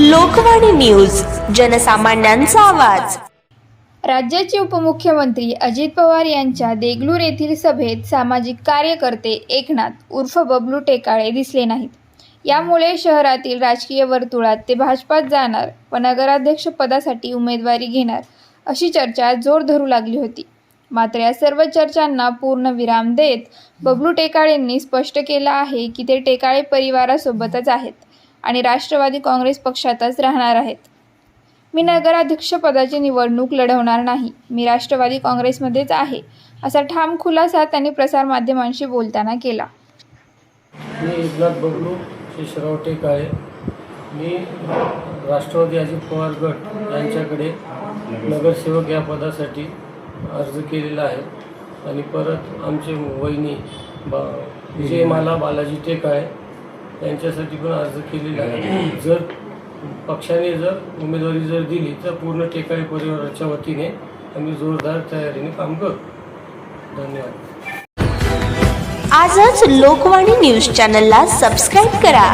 Lokvani news जनसामान्यांचा आवाज. राज्याचे उपमुख्यमंत्री अजित पवार यांच्या देगलूर येथील सभेत सामाजिक कार्यकर्ते एकनाथ उर्फ बबलू टेकाळे दिसले नाहीत. यामुळे शहरातील राजकीय वर्तुळात ते भाजपात जाणार व नगराध्यक्ष पदासाठी उमेदवारी घेणार अशी चर्चा जोर धरू लागली होती. मात्र या सर्व चर्चांना पूर्ण विराम देत बबलू टेकाळेंनी स्पष्ट केलं आहे की ते टेकाळे परिवारासोबतच आहेत. आणि राष्ट्रवादी काँग्रेस पक्षातच राहणार आहेत. मी नगराध्यक्षपदाची निवडणूक लढवणार नाही. मी राष्ट्रवादी काँग्रेसमध्येच आहे असा ठाम खुलासा त्यांनी प्रसारमाध्यमांशी बोलताना केला. मी एकनाथ बबलू शेषराव टेकाळे मी राष्ट्रवादी अजित पवार गट यांच्याकडे नगरसेवक या पदासाठी अर्ज केलेला आहे. आणि परत आमचे वहिनी बा विजयमाला बालाजी टेकाळे यांच्यासाठी पण अर्ज केलेला आहे. जर पक्षाने जर उमेदवारी जर दिली तर पूर्ण टेकाळे परिवाराच्या वतीने आम्ही जोरदार तयारीने काम करू. धन्यवाद. आजच लोकवाणी न्यूज चॅनलला सबस्क्राईब करा.